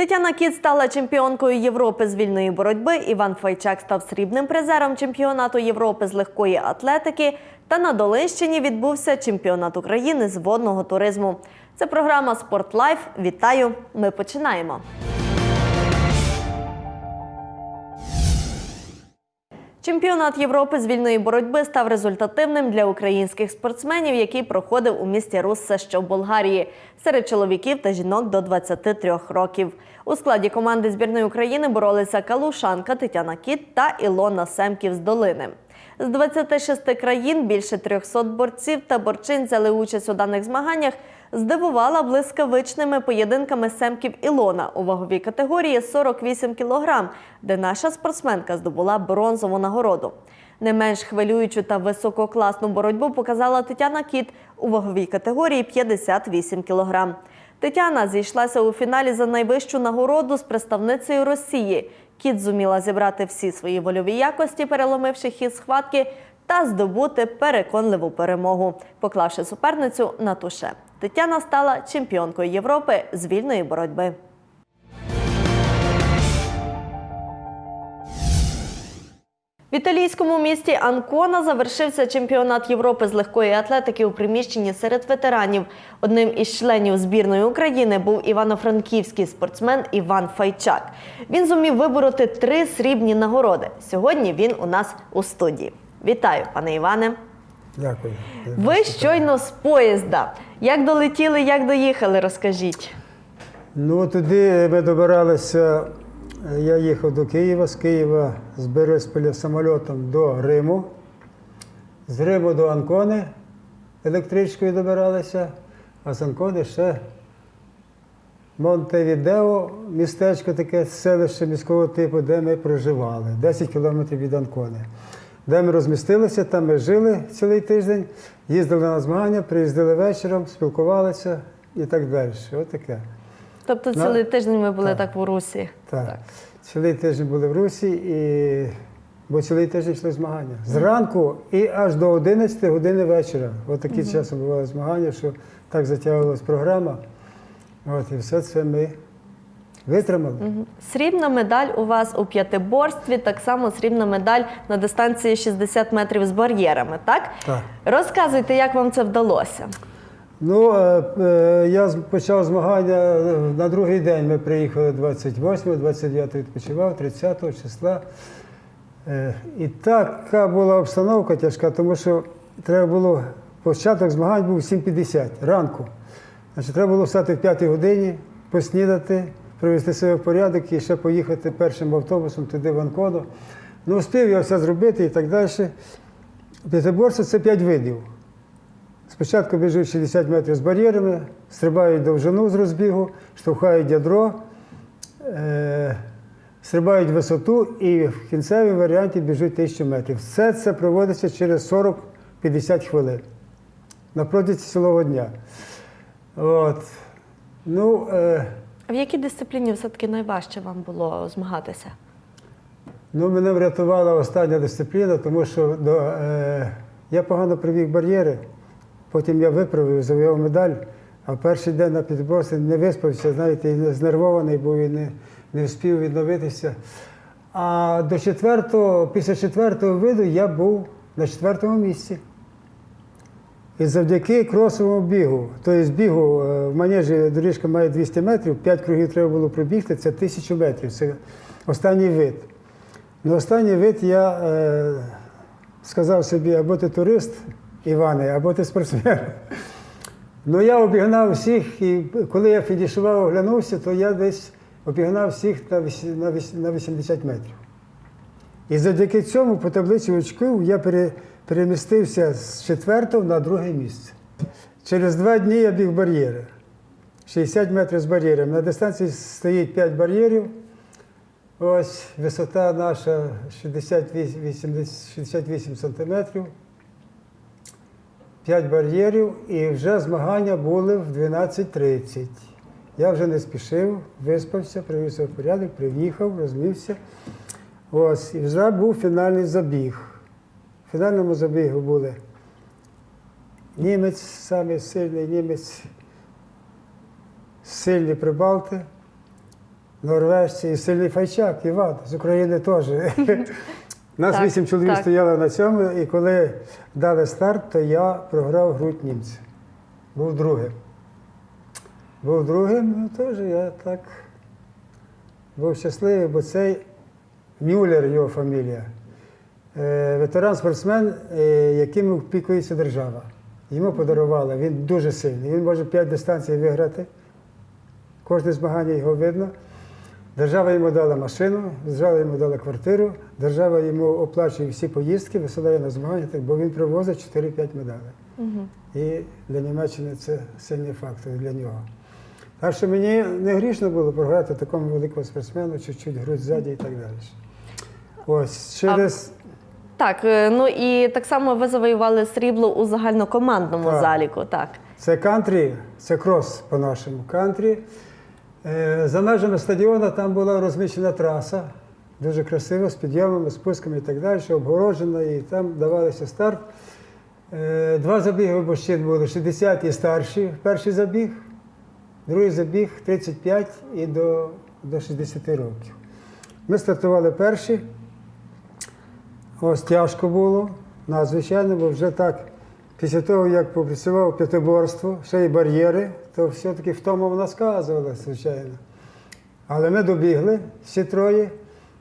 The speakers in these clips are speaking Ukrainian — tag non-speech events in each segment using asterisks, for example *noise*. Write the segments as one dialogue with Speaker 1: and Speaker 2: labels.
Speaker 1: Тетяна Кіт стала чемпіонкою Європи з вільної боротьби. Іван Файчак став срібним призером чемпіонату Європи з легкої атлетики. Та на Долинщині відбувся чемпіонат України з водного туризму. Це програма Спортлайф. Вітаю! Ми починаємо. Чемпіонат Європи з вільної боротьби став результативним для українських спортсменів, який проходив у місті Руссе, що в Болгарії, серед чоловіків та жінок до 23 років. У складі команди збірної України боролися Калушанка Тетяна Кіт та Ілона Семків з Долини. З 26 країн більше 300 борців та борчин взяли участь у даних змаганнях. Здивувала блискавичними поєдинками Семків Ілона у ваговій категорії 48 кг, де наша спортсменка здобула бронзову нагороду. Не менш хвилюючу та висококласну боротьбу показала Тетяна Кіт у ваговій категорії 58 кг. Тетяна зійшлася у фіналі за найвищу нагороду з представницею Росії. Кіт зуміла зібрати всі свої вольові якості, переломивши хід схватки, та здобути переконливу перемогу, поклавши суперницю на туше. Тетяна стала чемпіонкою Європи з вільної боротьби. В італійському місті Анкона завершився чемпіонат Європи з легкої атлетики у приміщенні серед ветеранів. Одним із членів збірної України був івано-франківський спортсмен Іван Файчак. Він зумів вибороти три срібні нагороди. Сьогодні він у нас у студії. Вітаю, пане Іване.
Speaker 2: Дякую.
Speaker 1: Ви щойно з поїзда. Як долетіли, як доїхали, розкажіть.
Speaker 2: Ну, туди ми добиралися. Я їхав до Києва, з Києва з Березполя самольотом до Риму, з Риму до Анкони електричкою добиралися, а з Анкони ще Монтевідео, містечко таке селище міського типу, де ми проживали, 10 кілометрів від Анкони. Де ми розмістилися, там ми жили цілий тиждень, їздили на змагання, приїздили вечором, спілкувалися і так далі. Отаке.
Speaker 1: Тобто
Speaker 2: Ну,
Speaker 1: цілий тиждень ми були
Speaker 2: так.
Speaker 1: так, в Русі.
Speaker 2: Так. Цілий тиждень були в Русі, і... бо цілий тиждень йшли змагання. Зранку і аж до 11 години вечора. От такі часом бували змагання, що так затягувалась програма. От, і все це ми витримали.
Speaker 1: Мгм. Срібна медаль у вас у п'ятиборстві, так само срібна медаль на дистанції 60 метрів з бар'єрами, так?
Speaker 2: Так.
Speaker 1: Розказуйте, як вам це вдалося.
Speaker 2: Ну, е, е, я з- почав змагання е, на другий день. Ми приїхали 28, 29 відпочивав, 30 числа. Е, І така була обстановка тяжка, тому що треба було, початок змагань був 7.50 ранку. Значить, треба було встати в 5 годині, поснідати, привести себе в порядок і ще поїхати першим автобусом туди в Анкону. Ну, успів я все зробити і так далі. П'ятиборство це 5 видів. Спочатку біжуть 60 метрів з бар'єрами, стрибають довжину з розбігу, штовхають ядро, е, стрибають висоту і в кінцевій варіанті біжуть 1000 метрів. Все це проводиться через 40-50 хвилин на протязі цілого дня. От. Ну, е,
Speaker 1: В якій дисципліні все-таки найважче вам було змагатися?
Speaker 2: Ну, мене врятувала остання дисципліна, тому що до, е, я погано привів бар'єри, потім я виправив, завоював медаль, а перший день на підборстві не виспався, знаєте, і не знервований був і не, не встиг відновитися. А до четвертого, після четвертого виду я був на четвертому місці. І завдяки кросовому бігу, тобто бігу е, в манежі доріжка має 200 метрів, 5 кругів треба було пробігти, це 1000 метрів. Це останній вид. На останній вид я е, сказав собі, або ти турист, Іване, або ти спортсмен. Ну я обігнав всіх, і коли я фінішував, оглянувся, то я десь обігнав всіх на на на 80 метрів. І завдяки цьому по таблиці очків я пере- перемістився з четвертого на друге місце. Через два дні я біг бар'єри. 60 метрів з бар'єром. На дистанції стоїть 5 бар'єрів. Ось висота наша 68, 68 сантиметрів. 5 бар'єрів і вже змагання були в 12.30. Я вже не спішив, виспався, привівся в порядок, приїхав, розмівся. Ось, і вже був фінальний забіг. В фінальному забігу були німець, самий сильний німець, сильні прибалти. норвежці і сильний файчак, Іван з України теж. Нас вісім чоловік
Speaker 1: так.
Speaker 2: стояло на цьому, і коли дали старт, то я програв грудь німця. Був другим. Був другим, ну теж я так був щасливий, бо цей Мюллер, його фамілія, ветеран-спортсмен, е, яким опікується держава. Йому подарували, він дуже сильний. Він може 5 дистанцій виграти. Кожне змагання його видно. Держава йому дала машину, держава йому дала квартиру, держава йому оплачує всі поїздки, висилає на змагання, бо він привозить 4-5 медалей. І для Німеччини це сильний фактор для нього. Так що мені не грішно було програти такому великому спортсмену, чуть-чуть грудь ззаді і так далі. Ось через.
Speaker 1: Так, е, ну і так само ви завоювали срібло у загальнокомандному
Speaker 2: Так.
Speaker 1: заліку. Так.
Speaker 2: Це кантрі, це крос по-нашому. Кантрі. Е, За межами стадіону там була розміщена траса, дуже красива, з підйомами, спусками і так далі, обгороджена, і там давалося старт. Е, Два забіги обощин були 60 і старші. Перший забіг, другий забіг 35 і до, до 60 років. Ми стартували перші. Ось тяжко було, надзвичайно, бо вже так, після того, як попрацював п'ятиборство, ще й бар'єри, то все-таки втома вона сказувала, звичайно. Але ми добігли всі троє,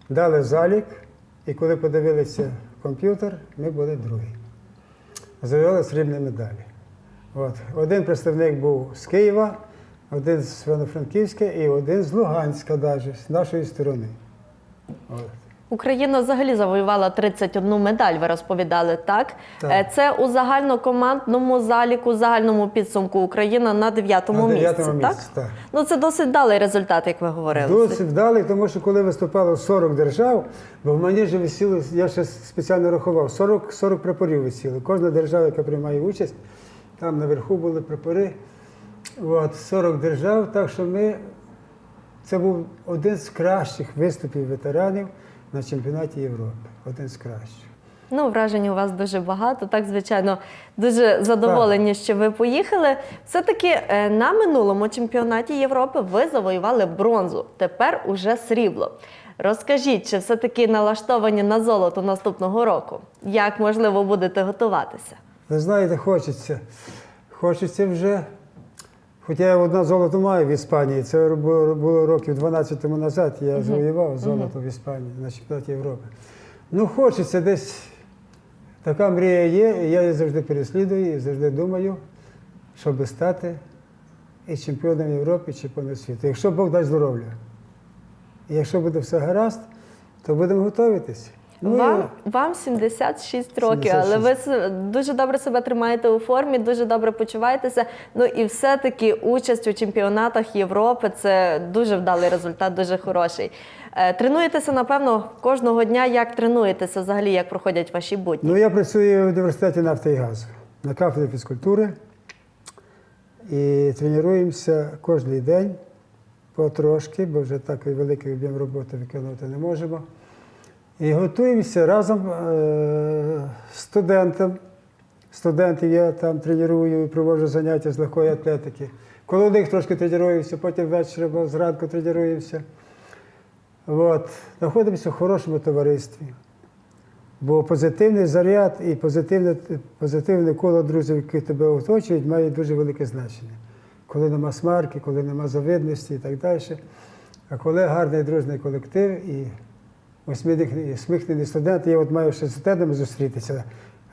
Speaker 2: дали залік, і коли подивилися комп'ютер, ми були другі. Завели срібні медалі. От. Один представник був з Києва, один з Івано-Франківська і один з Луганська, навіть, з нашої сторони. От.
Speaker 1: Україна взагалі завоювала 31 медаль, ви розповідали, так?
Speaker 2: Так.
Speaker 1: Е, Це у загальнокомандному заліку, загальному підсумку Україна на 9-му
Speaker 2: На
Speaker 1: місці,
Speaker 2: дев'ятому
Speaker 1: так?
Speaker 2: так.
Speaker 1: Ну це досить далий результат, як ви говорили.
Speaker 2: Досить вдалий, тому що коли виступало 40 держав, бо в манежі висіли, я ще спеціально рахував, 40, 40 прапорів висіли. Кожна держава, яка приймає участь, там наверху були прапори. От, 40 держав, так що ми, це був один з кращих виступів ветеранів на чемпіонаті Європи. Один з кращих.
Speaker 1: Ну, вражень у вас дуже багато. Так, звичайно, дуже задоволені, що ви поїхали. Все-таки е, на минулому чемпіонаті Європи ви завоювали бронзу. Тепер уже срібло. Розкажіть, чи все-таки налаштовані на золото наступного року? Як можливо будете готуватися?
Speaker 2: Ви знаєте, хочеться. Хочеться вже. Хоча я одне золото маю в Іспанії, це було, років 12 тому назад, я завоював золото в Іспанії на чемпіонаті Європи. Ну, хочеться десь. Така мрія є, і я її завжди переслідую і завжди думаю, щоб стати і чемпіоном Європи, і чемпіоном світу. Якщо Бог дасть здоров'я. І якщо буде все гаразд, то будемо готуватися.
Speaker 1: Вам, вам 76 років,
Speaker 2: 76.
Speaker 1: але ви дуже добре себе тримаєте у формі, дуже добре почуваєтеся. Ну і все-таки участь у чемпіонатах Європи це дуже вдалий результат, дуже хороший. Е, Тренуєтеся, напевно, кожного дня. Як тренуєтеся взагалі, як проходять ваші будні?
Speaker 2: Ну, я працюю в університеті нафти і газу на кафедрі фізкультури. І тренуємося кожен день потрошки, бо вже такий великий об'єм роботи виконувати не можемо. І готуємося разом е, з студентом. Студентів я там треную і проводжу заняття з легкої атлетики. Коло них трошки тренуємося, потім ввечері або зранку тренуємося. От. Знаходимося в хорошому товаристві. Бо позитивний заряд і позитивне, позитивне коло друзів, які тебе оточують, має дуже велике значення. Коли нема смарки, коли нема завидності і так далі. А коли гарний дружний колектив і усміхнені студенти, я от маю ще з студентами зустрітися.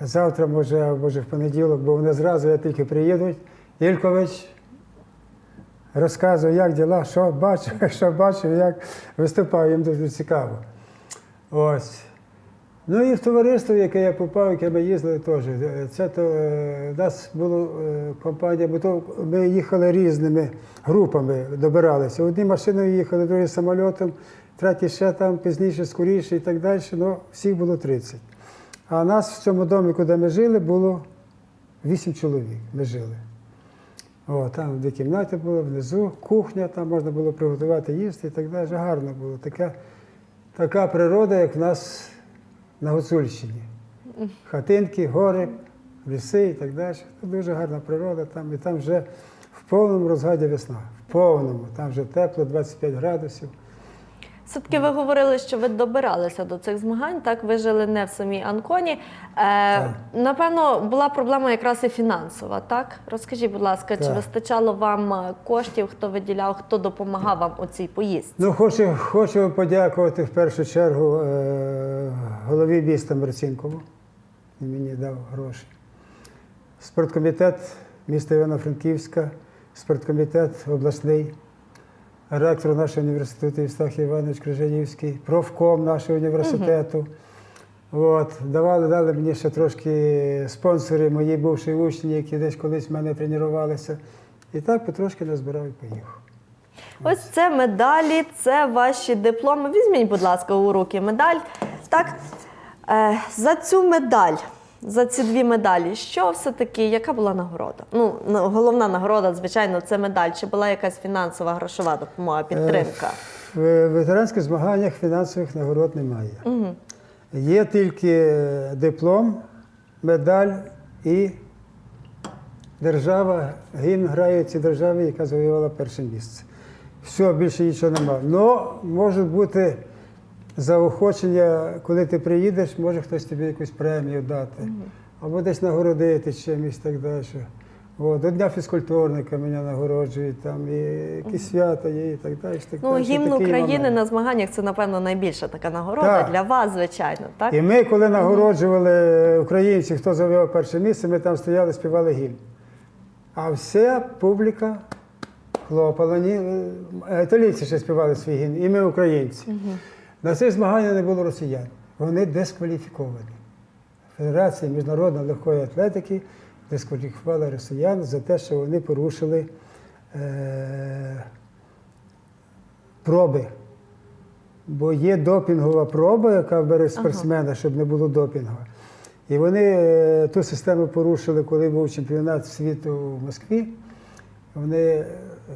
Speaker 2: Завтра, може, може в понеділок, бо вони зразу я тільки приїдуть. Ількович розказує, як діла, що бачив, *laughs* що бачив, як виступав, їм дуже цікаво. Ось. Ну і в товариство, яке я попав, яке ми їздили теж. Е, Це то е, у нас була е, компанія, бо то ми їхали різними групами, добиралися. Одні машиною їхали, другі самольотом, треті ще там пізніше, скоріше і так далі. Ну, всіх було 30. А нас в цьому домі, де ми жили, було 8 чоловік. Ми жили. О, там дві кімнати було, внизу, кухня, там можна було приготувати їсти і так далі. Гарно було. Така, така природа, як в нас на Гуцульщині. Хатинки, гори, ліси і так далі. Це дуже гарна природа там. І там вже в повному розгаді весна. В повному. Там вже тепло, 25 градусів.
Speaker 1: Все-таки ви говорили, що ви добиралися до цих змагань, так ви жили не в самій Анконі. Е, напевно, була проблема якраз і фінансова. Так розкажіть, будь ласка, чи вистачало вам е, коштів, хто виділяв, хто допомагав вам у цій поїздці?
Speaker 2: Ну, хочу, хочу подякувати в першу чергу е, голові міста Марцінкову. Він мені дав гроші. Спорткомітет міста Івано-Франківська, спорткомітет обласний, ректор нашого університету Євстахій Іванович Крижанівський, профком нашого університету. От, давали, дали мені ще трошки спонсори, мої бувші учні, які десь колись в мене тренувалися. І так потрошки назбирав і поїхав.
Speaker 1: Ось це медалі, це ваші дипломи. Візьміть, будь ласка, у руки медаль. Так, е, за цю медаль, за ці дві медалі, що все-таки, яка була нагорода? Ну, головна нагорода, звичайно, це медаль. Чи була якась фінансова грошова допомога, підтримка?
Speaker 2: В ветеранських змаганнях фінансових нагород немає. Є тільки диплом, медаль і держава, гімн грає цій державі, яка завоювала перше місце. Все, більше нічого немає. Но можуть бути заохочення, коли ти приїдеш, може хтось тобі якусь премію дати, або десь нагородити чимось і так далі. От, до Дня фізкультурника мене нагороджують, там, і якісь свята є і так далі. Так
Speaker 1: Ну, гімн України
Speaker 2: моменти.
Speaker 1: на змаганнях це, напевно, найбільша така нагорода
Speaker 2: Так.
Speaker 1: для вас, звичайно. Так?
Speaker 2: І ми, коли нагороджували українців, хто завоював перше місце, ми там стояли, співали гімн. А вся публіка хлопала, ні, е, італійці ще співали свій гімн, і ми українці. На цих змаганнях не було росіян. Вони дискваліфіковані. Федерація міжнародної легкої атлетики дискваліфікувала росіян за те, що вони порушили е, проби. Бо є допінгова проба, яка бере спортсмена, щоб не було допінгу. І вони е, ту систему порушили, коли був чемпіонат світу в Москві. Вони е,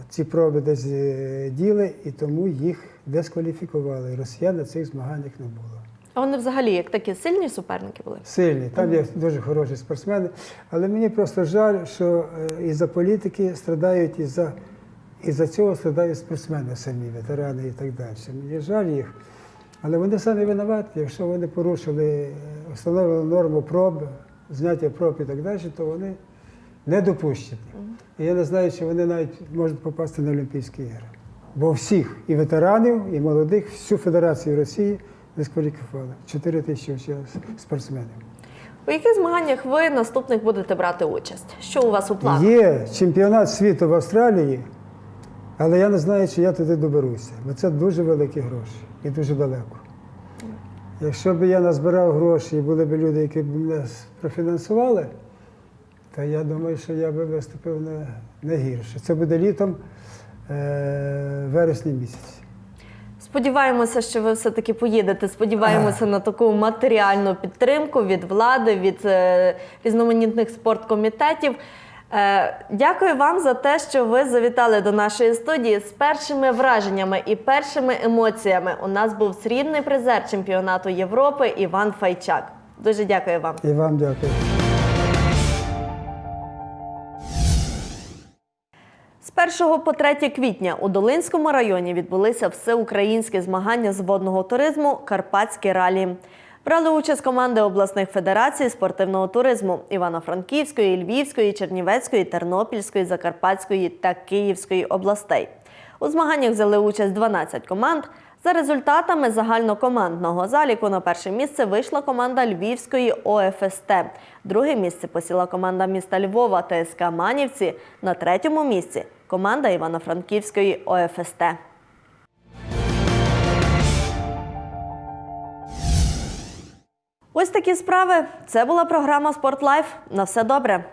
Speaker 2: ці проби десь е, діли, і тому їх дискваліфікували. Росіян на цих змаганнях не було.
Speaker 1: А вони взагалі як такі сильні суперники були?
Speaker 2: Сильні, там є дуже хороші спортсмени. Але мені просто жаль, що е, із-за політики страдають із-за із-за цього страдають спортсмени самі, ветерани і так далі. Мені жаль їх. Але вони самі винуваті. Якщо вони порушили е, встановлену норму проб, зняття проб і так далі, то вони не допущені. І я не знаю, чи вони навіть можуть попасти на Олімпійські ігри. Бо всіх, і ветеранів, і молодих, всю Федерацію Росії дискваліфікували. 4 тисячі спортсменів.
Speaker 1: У яких змаганнях ви наступних будете брати участь? Що у вас у планах?
Speaker 2: Є чемпіонат світу в Австралії, але я не знаю, чи я туди доберуся, бо це дуже великі гроші і дуже далеко. Якщо б я назбирав гроші і були б люди, які б мене профінансували, то я думаю, що я би виступив не, не гірше. Це буде літом, е, вересні місяці.
Speaker 1: Сподіваємося, що ви все-таки поїдете. Сподіваємося на таку матеріальну підтримку від влади, від е, різноманітних спорткомітетів. Е, дякую вам за те, що ви завітали до нашої студії з першими враженнями і першими емоціями. У нас був срібний призер чемпіонату Європи Іван Файчак. Дуже дякую вам.
Speaker 2: І вам дякую.
Speaker 1: З 1 по 3 квітня у Долинському районі відбулися всеукраїнські змагання з водного туризму Карпатські ралі. Брали участь команди обласних федерацій спортивного туризму Івано-Франківської, Львівської, Чернівецької, Тернопільської, Закарпатської та Київської областей. У змаганнях взяли участь 12 команд. За результатами загальнокомандного заліку на перше місце вийшла команда Львівської ОФСТ. Друге місце посіла команда міста Львова ТСК Манівці. На третьому місці команда Івано-Франківської ОФСТ. Ось такі справи. Це була програма Спортлайф. На все добре.